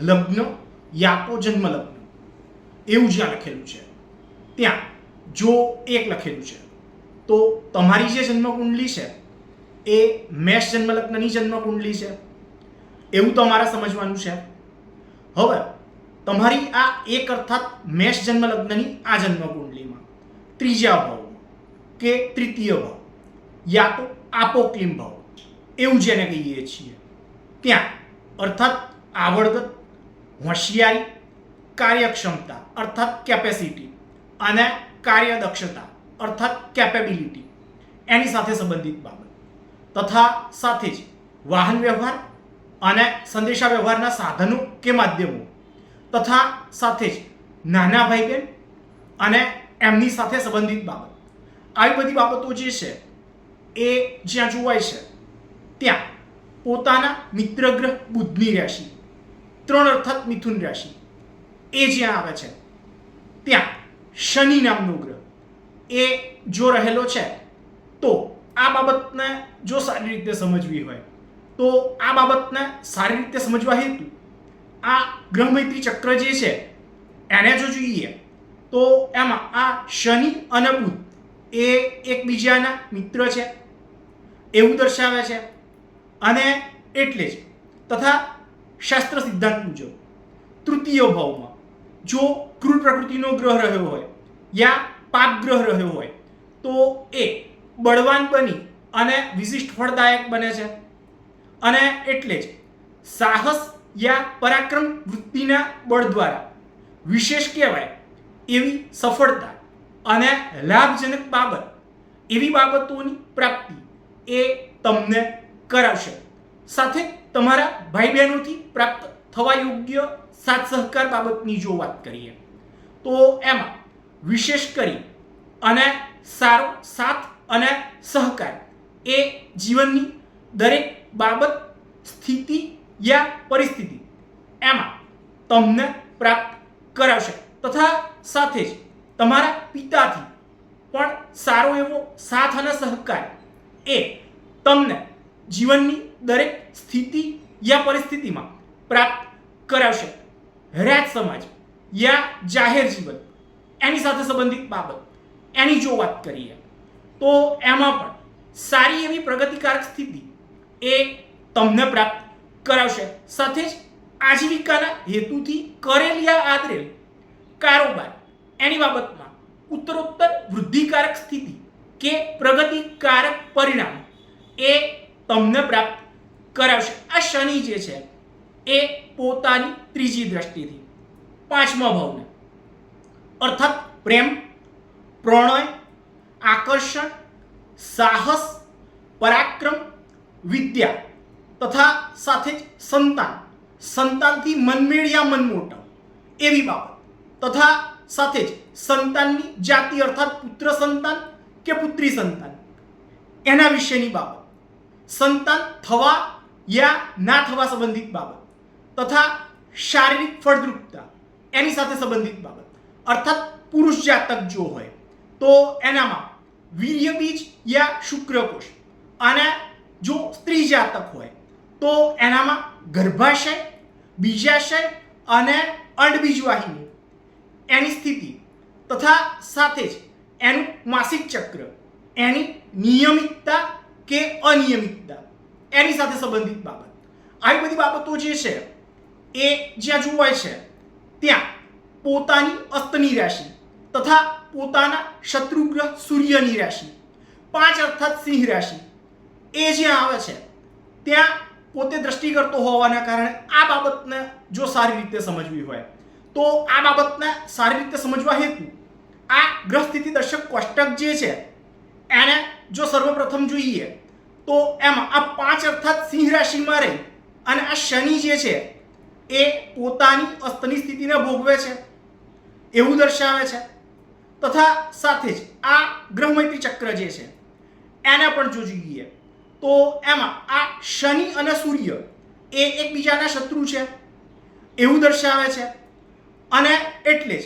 લગ્ન યા તો જન્મ લગ્ન એવું જ્યાં લખેલું છે. ત્યાં, જો એક લખેલું છે, તો તમારી જે જન્મકુંડલી છે, એ મેષ જન્મ લગ્નની જન્મકુંડલી છે. એવું તમારે સમજવાનું છે. હવે, તમારી આ એક અર્થાત મેષ જન્મ લગ્નની આ જન્મકુંડલીમાં, ત્રીજા ભાવ કે તૃતીય ભાવ, યા તો આપોક્લિમ ભાવ, એવું જેને કહીએ છીએ. ત્યાં, અર્થાત આવડત હોશિયારી કાર્યક્ષમતા, અર્થાત કેપેસિટી અને કાર્યદક્ષતા, અર્થાત કેપેબિલિટી એની સાથે સંબંધિત બાબત. તથા સાથે જ વાહન વ્યવહાર અને સંદેશા વ્યવહારના સાધનો કે માધ્યમો. તથા સાથે જ નાના ભાઈ બહેન અને એમની સાથે સંબંધિત બાબત. આવી બધી બાબતો જે છે, એ જ્યાં જોવાય છે, ત્યાં પોતાના મિત્રગ્રહ બુદ્ધની રાશિ ત્રણ અર્થાત મિથુન રાશિ. એ જ્યાં આવે છે. ત્યાં શનિ નામનો ગ્રહ. એ જો રહેલો છે, તો આ બાબતને જો સારી રીતે સમજવી હોય, તો આ બાબતને સારી રીતે સમજવા હેતુ. આ ગ્રહમૈત્રી ચક્ર જે છે, એને જો જોઈએ, તો એમાં આ શનિ અને બુધ એ એકબીજાના મિત્ર છે. એવું દર્શાવે છે. અને એટલે જ તથા શાસ્ત્ર સિદ્ધાંત મુજબ, તૃતીય ભાવમાં, જો ક્રૂર પ્રકૃતિનો ગ્રહ રહ્યો હોય, યા પાપ ગ્રહ રહ્યો હોય, તો એ બળવાન બની અને વિશિષ્ટ ફળદાયક બને છે. અને એટલે જ સાહસ યા પરાક્રમ વૃત્તિના બળ દ્વારા વિશેષ કહેવાય એવી સફળતા અને લાભજનક બાબત એવી બાબતોની પ્રાપ્તિ એ તમને કરાવશે સાથે તમારા ભાઈ બહેનોથી પ્રાપ્ત થવા યોગ્ય સાથ સહકાર બાબતની જો વાત કરીએ, તો એમાં વિશેષ કરી અને સારો સાથ અને સહકાર એ જીવનની દરેક બાબત, સ્થિતિ યા પરિસ્થિતિ એમાં તમને પ્રાપ્ત કરાવશે. તથા સાથે જ તમારા પિતાથી પણ સારો એવો સાથ અને સહકાર એ તમને જીવનની દરેક સ્થિતિ યા પરિસ્થિતિમાં પ્રાપ્ત કરાવશે. રાજ સમાજ યા જાહેર જીવન, એની સાથે સંબંધિત બાબત, એની જો વાત કરીએ, તો એમાં પણ સારી એવી પ્રગતિકારક સ્થિતિ એ તમને પ્રાપ્ત કરાવશે. સાથે જ આજીવિકાના હેતુથી કરેલ યા આદરેલ કારોબાર, એની બાબતમાં ઉત્તરોત્તર વૃદ્ધિકારક સ્થિતિ કે પ્રગતિકારક પરિણામ એ તમને પ્રાપ્ત કરાવશે. આ શનિ જે છે, એ પોતાની ત્રીજી દ્રષ્ટિથી, પાંચમા ભાવને. અર્થાત પ્રેમ, પ્રણય, આકર્ષણ, સાહસ, પરાક્રમ, વિદ્યા તથા સાથે જ સંતાન. સંતાનથી મનમેળ યા મનમોટાવ એવી બાબત. તથા સાથે જ સંતાનની જાતિ અર્થાત પુત્ર સંતાન કે પુત્રી સંતાન. એના વિશેની બાબત. સંતાન થવા યા ના થવા સંબંધિત બાબત તથા શારીરિક ફળદ્રુપતા એની સાથે સંબંધિત બાબત. અર્થાત પુરુષ જાતક જો હોય, તો એનામાં વીર્ય બીજ યા શુક્રકોષ. અને જો સ્ત્રી જાતક હોય, તો એનામાં ગર્ભાશય, બીજાશય અને અડબીજવાહિની એની સ્થિતિ તથા સાથે જ એનું માસિક ચક્ર, એની નિયમિતતા કે અનિયમિતતા. એની સાથે સંબંધિત બાબત. આવી બધી બાબતો જે છે, એ જ્યાં જોવાય છે, ત્યાં પોતાની અસ્તની રાશિ તથા પોતાના શત્રુગ્રહ સૂર્યની રાશિ, પાંચ અર્થાત સિંહ રાશિ, એ જ્યાં આવે છે, ત્યાં પોતે દ્રષ્ટિ કરતો હોવાના કારણે આ બાબતને જો સારી રીતે સમજવી હોય, તો આ બાબતને સારી રીતે સમજવા હેતુ આ ગ્રહ સ્થિતિ દર્શક કોષ્ટક જે છે, એને જો સર્વપ્રથમ જોઈએ તો એમાં આ પાંચ અર્થાત સિંહ રાશિમાં રહે. અને આ શનિ જે છે, એ પોતાની અસ્તની સ્થિતિને ભોગવે છે. એવું દર્શાવે છે. તથા સાથે જ આ ગ્રહમૈત્રી ચક્ર જે છે, એને પણ જો જોઈએ, તો એમાં આ શનિ અને સૂર્ય એ એકબીજાના શત્રુ છે. એવું દર્શાવે છે. અને એટલે જ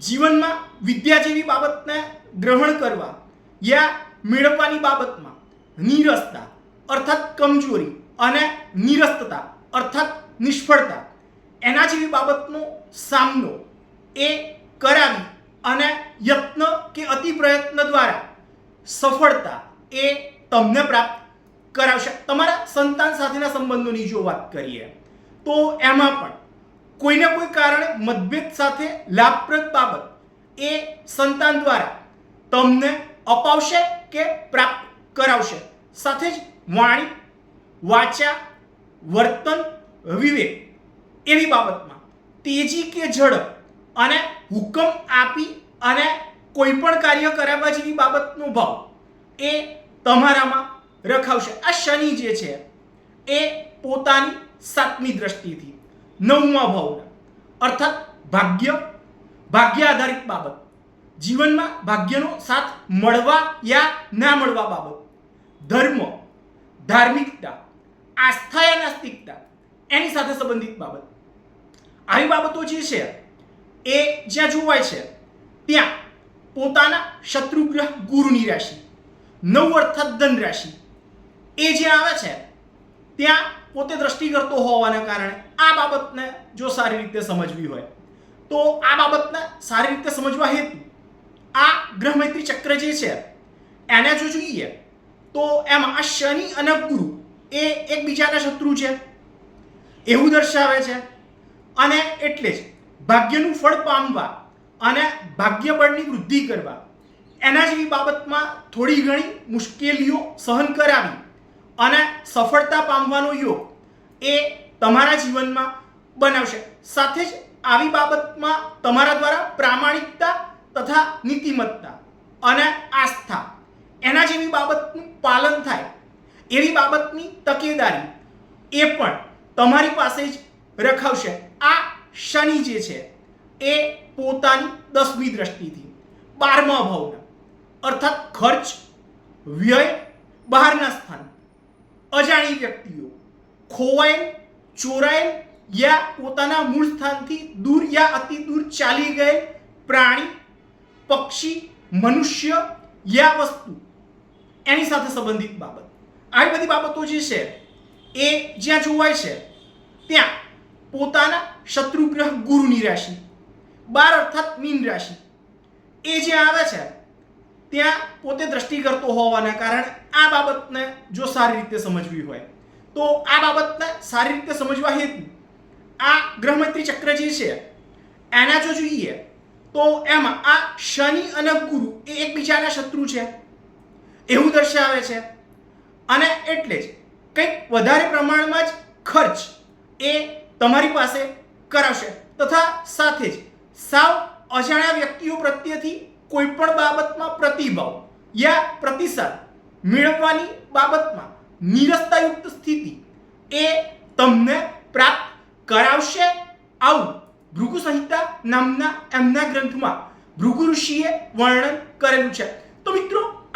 જીવનમાં વિદ્યા જેવી બાબતને ગ્રહણ કરવા, યા મેળવવાની બાબતમાં નીરસતા, અર્થાત કમજોરી અને નિરસ્તતા, અર્થાત નિષ્ફળતા. એના જેવી બાબતનો સામનો એ કરાવી અને યત્ન કે અતિ પ્રયત્ન દ્વારા સફળતા એ તમને પ્રાપ્ત કરાવશે. તમારા સંતાન સાથેના સંબંધોની જો વાત કરીએ, તો એમાં પણ કોઈને કોઈ કારણે મતભેદ સાથે લાભપ્રદ બાબત એ સંતાન દ્વારા તમને અપાવશે કે પ્રાપ્ત કરાવશે. સાથે જ વાણી, વાચા, વર્તન, વિવેક એવી બાબતમાં તેજી કે ઝડપ અને હુકમ આપી અને કોઈ પણ કાર્ય કરાવવા જેવી બાબતનો ભાવ એ તમારામાં રખાવશે. આ શનિ જે છે એ પોતાની સાતમી દ્રષ્ટિથી નવમા ભાવના અર્થાત ભાગ્ય ભાગ્ય આધારિત બાબત. જીવનમાં ભાગ્યનો સાથ મળવા યા ના મળવા બાબત. ધર્મ, ધાર્મિકતા, આસ્થા એ નાસ્તિકતા એની સાથે સંબંધિત બાબત. આવી બાબતો જે છે, એ જ્યાં જોવાય છે, ત્યાં પોતાના શત્રુગ્રહ ગુરુની રાશિ, નવ અર્થાત ધન રાશિ. એ જે આવે છે, ત્યાં પોતે દ્રષ્ટિ કરતો હોવાના કારણે આ બાબતને જો સારી રીતે સમજવી હોય, તો આ બાબતને સારી રીતે સમજવા હેતુ આ ગ્રહ મૈત્રી ચક્ર જે છે, એને જો જોઈએ તો એમાં આ શનિ અને ગુરુ એ એકબીજાના શત્રુ છે. એવું દર્શાવે છે. અને એટલે જ ભાગ્યનું ફળ પામવા અને ભાગ્ય બળની વૃદ્ધિ કરવા એના જેવી બાબતમાં થોડી ઘણી મુશ્કેલીઓ સહન કરાવી અને સફળતા પામવાનો યોગ એ તમારા જીવનમાં બનાવશે. સાથે જ આવી બાબતમાં તમારા દ્વારા પ્રામાણિકતા તથા નીતિમત્તા અને આસ્થા એના જેવી બાબતનું પાલન થાય, એવી બાબતની તકેદારી એ પણ તમારી પાસે જ રખાવશે. આ શનિ જે છે, એ પોતાની દસમી દ્રષ્ટિથી, બારમા ભાવના, અર્થાત ખર્ચ, વ્યય, બહારના સ્થાન, અજાણી વ્યક્તિઓ, ખોવાયેલ, ચોરાયેલ યા પોતાના મૂળ સ્થાનથી દૂર યા અતિ દૂર ચાલી ગયેલ પ્રાણી, પક્ષી, મનુષ્ય યા વસ્તુ એની સાથે સંબંધિત બાબત. આવી બધી બાબતો જે છે, એ જ્યાં જોવાય છે, ત્યાં પોતાના શત્રુગ્રહ ગુરુની રાશિ, બાર અર્થાત મીન રાશિ, એ જે આવે છે, ત્યાં પોતે દ્રષ્ટિ કરતો હોવાના કારણે આ બાબતને જો સારી રીતે સમજવી હોય, તો આ બાબતને સારી રીતે સમજવા હેતુ, આ ગ્રહમૈત્રી ચક્ર જે છે, એના જો જોઈએ, તો એમાં આ શનિ અને ગુરુ એ એકબીજાના શત્રુ છે. એવું દર્શાવે છે. અને એટલે જ કંઈક વધારે પ્રમાણમાં જ ખર્ચ એ તમારી પાસે કરાવશે તથા સાથે જ સાવ અજાણ્યા વ્યક્તિઓ પ્રત્યેથી કોઈ પણ બાબતમાં પ્રતિભાવ યા પ્રતિસાદ મેળવવાની બાબતમાં નિરસ્તાયુક્ત સ્થિતિ એ તમને પ્રાપ્ત કરાવશે આવું ભૃગુ સંહિતા નામના એમના ગ્રંથમાં ભૃગુ ઋષિએ વર્ણન કરેલું છે. તો મિત્રો